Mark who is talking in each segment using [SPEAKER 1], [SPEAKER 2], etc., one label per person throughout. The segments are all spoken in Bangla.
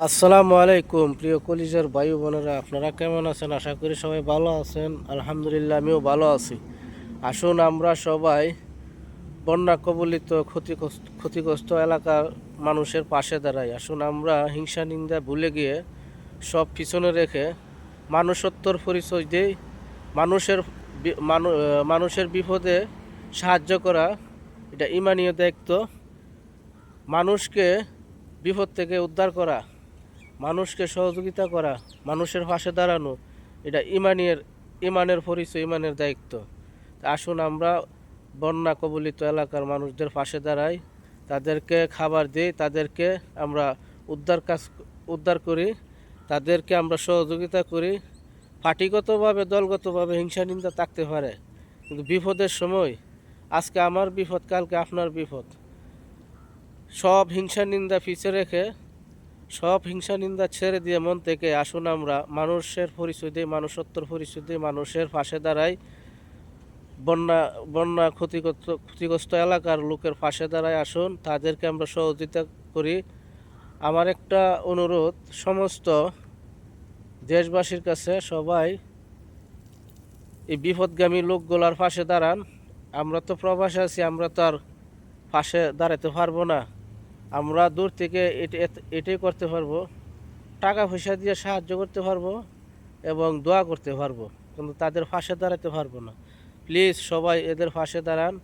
[SPEAKER 1] আসসালামু আলাইকুম, প্রিয় কলিজার বায়ু বোনেরা, আপনারা কেমন আছেন? আশা করি সবাই ভালো আছেন। আলহামদুলিল্লাহ, আমিও ভালো আছি। আসুন আমরা সবাই বন্যা কবলিত ক্ষতিগ্রস্ত ক্ষতিগ্রস্ত এলাকার মানুষের পাশে দাঁড়াই। আসুন আমরা হিংসা নিন্দা ভুলে গিয়ে সব পিছনে রেখে মানুষত্বর পরিচয় দিই। মানুষের মানু- মানুষের বিপদে সাহায্য করা, এটা ইমানীয় দায়িত্ব। মানুষকে বিপদ থেকে উদ্ধার করা মানুষকে সহযোগিতা করা, মানুষের পাশে দাঁড়ানো, এটা ইমানের ইমানের পরিচয়, ইমানের দায়িত্ব। আসুন আমরা বন্যা কবলিত এলাকার মানুষদের পাশে দাঁড়াই, তাদেরকে খাবার দিই, তাদেরকে আমরা উদ্ধার কাজ, উদ্ধার করি, তাদেরকে আমরা সহযোগিতা করি। পার্টিগতভাবে দলগতভাবে হিংসা নিন্দা থাকতে পারে, কিন্তু বিপদের সময়, আজকে আমার বিপদ, কালকে আপনার বিপদ। সব হিংসা নিন্দা পিছে রেখে সব হিংসা নিন্দা ছেড়ে দিয়ে মন থেকে আসুন আমরা। মানুষের পরিচয় দিই মানুষত্বর পরিচয় দিই মানুষের পাশে দাঁড়াই। বন্যা বন্যা ক্ষতিগ্রস্ত ক্ষতিগ্রস্ত এলাকার লোকের পাশে দাঁড়ায় আসুন, তাদেরকে আমরা সহযোগিতা করি। আমার একটা অনুরোধ, সমস্ত দেশবাসীর কাছে সবাই এই বিপদগামী লোকগুলার পাশে দাঁড়ান। আমরা তো প্রবাসে আছি, আমরা তো আর পাশে দাঁড়াতে পারব না। আমরা দূর থেকে এট- এট- এটাই করতে পারব। টাকা পয়সা দিয়ে সাহায্য করতে পারব এবং দোয়া করতে পারব, কিন্তু তাদের পাশে দাঁড়াতে পারব না। প্লিজ সবাই এদের পাশে দাঁড়ান।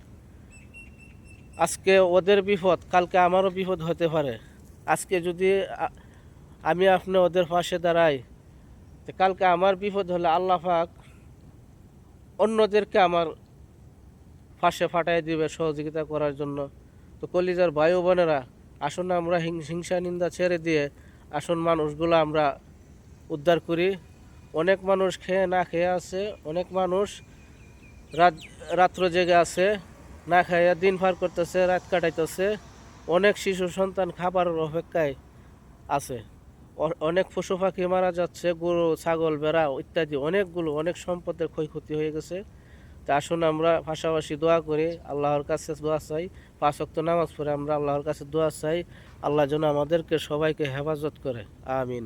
[SPEAKER 1] আজকে ওদের বিপদ, কালকে আমারও বিপদ হতে পারে। আজকে যদি আমি আপনি ওদের পাশে দাঁড়াই, তো কালকে আমার বিপদ হলে আল্লাহ পাক অন্যদেরকে আমার পাশে ফাটাই দিবে সহযোগিতা করার জন্য। তো কলিজার ভাই বোনেরা আসুন আমরা হিংসা, নিন্দা ছেড়ে দিয়ে আসুন মানুষগুলো আমরা উদ্ধার করি। অনেক মানুষ খেয়ে না খেয়ে আছে, অনেক মানুষ রাত রাত্র জেগে আছে, না খাইয়া দিন পার করতেছে, রাত কাটাইতেছে। অনেক শিশু সন্তান খাবারের অপেক্ষায় আছে। অনেক পশু পাখি মারা যাচ্ছে, গরু, ছাগল বেড়া ইত্যাদি অনেকগুলো, অনেক সম্পদের ক্ষয়ক্ষতি হয়ে গেছে। তা আসুন আমরা পাশাপাশি দোয়া করি, আল্লাহর কাছে দোয়া চাই। পাঁচ ওয়াক্ত নামাজ পড়ে আমরা আল্লাহর কাছে দোয়া চাই। আল্লাহ যেন আমাদেরকে সবাইকে হেফাজত করে। আমিন।